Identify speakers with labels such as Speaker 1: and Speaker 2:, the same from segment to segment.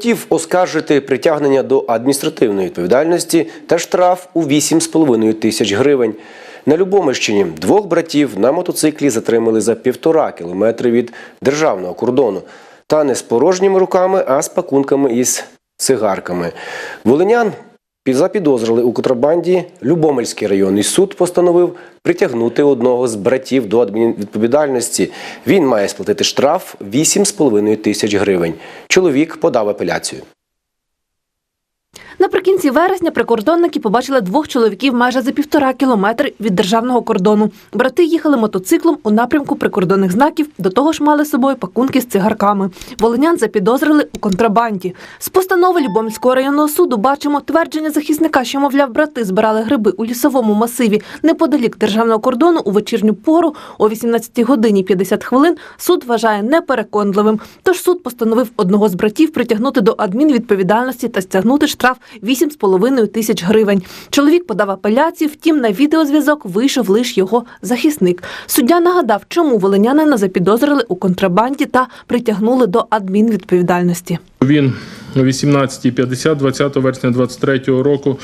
Speaker 1: Хотів оскаржити притягнення до адміністративної відповідальності та штраф у 8,5 тисяч гривень. На Любомищині двох братів на мотоциклі затримали за півтора кілометри від державного кордону. Та не з порожніми руками, а з пакунками із цигарками. Волинян запідозрили у контрабанді. Любомельський районний суд постановив притягнути одного з братів до адмінвідповідальності. Він має сплатити штраф 8,5 тисяч гривень. Чоловік подав апеляцію.
Speaker 2: Наприкінці вересня прикордонники побачили двох чоловіків майже за півтора кілометри від державного кордону. Брати їхали мотоциклом у напрямку прикордонних знаків, до того ж мали з собою пакунки з цигарками. Волинян запідозрили у контрабанді. З постанови Любомльського районного суду бачимо твердження захисника, що, мовляв, брати збирали гриби у лісовому масиві неподалік державного кордону у вечірню пору о 18 годині 50 хвилин. Суд вважає непереконливим. Тож суд постановив одного з братів притягнути до адмінвідповідальності та стягнути штраф 8,5 тисяч гривень. Чоловік подав апеляцію, втім на відеозв'язок вийшов лише його захисник. Суддя нагадав, чому волинянина запідозрили у контрабанді та притягнули до адмінвідповідальності.
Speaker 3: Він о 18.50 20 вересня 23 року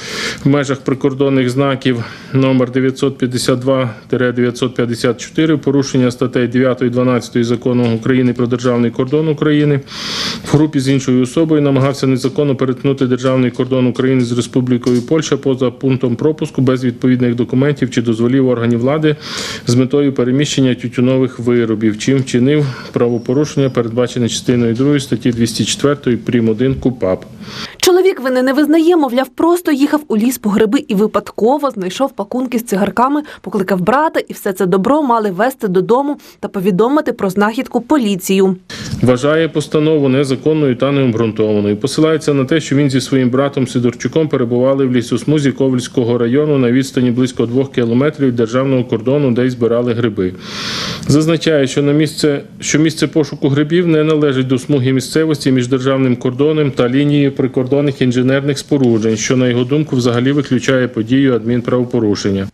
Speaker 3: в межах прикордонних знаків номер 952-954 порушення статей 9 і 12 закону України про державний кордон України в групі з іншою особою намагався незаконно перетнути державний кордон України з Республікою Польща поза пунктом пропуску без відповідних документів чи дозволів органів влади з метою переміщення тютюнових виробів, чим вчинив правопорушення, передбачене частиною 2 статті 204 прим. 1 КУПАП.
Speaker 2: Чоловік вини не визнає, мовляв, просто їхав у ліс по гриби і випадково знайшов пакунки з цигарками, покликав брата, і все це добро мали вести додому та повідомити про знахідку поліцію.
Speaker 3: Вважає постанову незаконною та необґрунтованою. Посилається на те, що він зі своїм братом Сидорчуком перебували в лісосмузі Ковальського району на відстані близько двох кілометрів державного кордону, де й збирали гриби. Зазначає, що на місце, що місце пошуку грибів не належить до смуги місцевості між державним кордоном та лінією прикордонних інженерних споруджень, що на його думку взагалі виключає подію адмінправопорушення.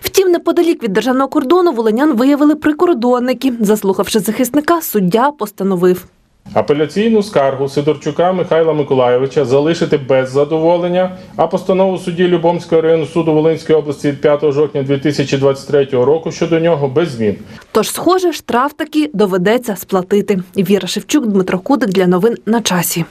Speaker 2: Втім, неподалік від державного кордону волинян виявили прикордонники. Заслухавши захисника, суддя постановив.
Speaker 3: Апеляційну скаргу Сидорчука Михайла Миколайовича залишити без задоволення, а постанову судді Любомського районного суду Волинської області від 5 жовтня 2023 року щодо нього без змін.
Speaker 2: Тож, схоже, штраф таки доведеться сплатити. Віра Шевчук, Дмитро Кудик для новин на часі.